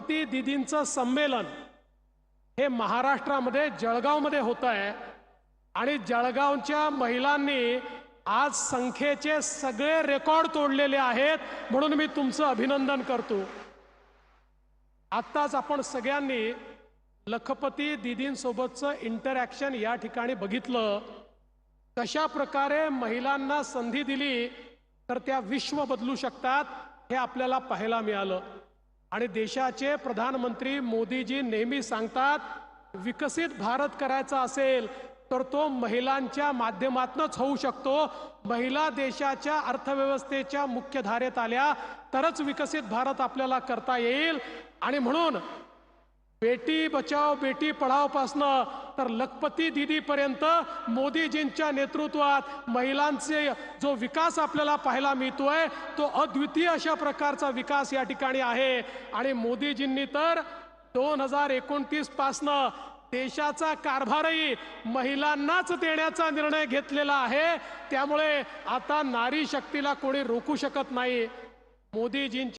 लखपती दिदींचं संमेलन हे महाराष्ट्रामध्ये जळगावमध्ये होत आहे. आणि जळगावच्या महिलांनी आज संख्येचे सगळे रेकॉर्ड तोडलेले आहेत म्हणून मी तुमचं अभिनंदन करतो. आत्ताच आपण सगळ्यांनी लखपती दिदींसोबतचं इंटरॅक्शन या ठिकाणी बघितलं. कशा प्रकारे महिलांना संधी दिली तर त्या विश्व बदलू शकतात हे आपल्याला पाहायला मिळालं. आणि देशाचे प्रधानमंत्री मोदीजी नेहमी सांगतात विकसित भारत करायचा असेल तर तो महिलांच्या माध्यमातूनच होऊ शकतो. महिला देशाच्या अर्थव्यवस्थेच्या मुख्य धारेत आल्या तरच विकसित भारत आपल्याला करता येईल. आणि म्हणून बेटी बचाव बेटी पढावपासनं तर लखपती दिदीपर्यंत मोदीजींच्या नेतृत्वात महिलांचे जो विकास आपल्याला पाहायला मिळतोय तो अद्वितीय अशा प्रकारचा विकास या ठिकाणी आहे. आणि मोदीजींनी तर दोन हजार एकोणतीस पासनं देशाचा कारभारही महिलांनाच देण्याचा निर्णय घेतलेला आहे. त्यामुळे आता नारी शक्तीला कोणी रोखू शकत नाही. मोदीजींच्या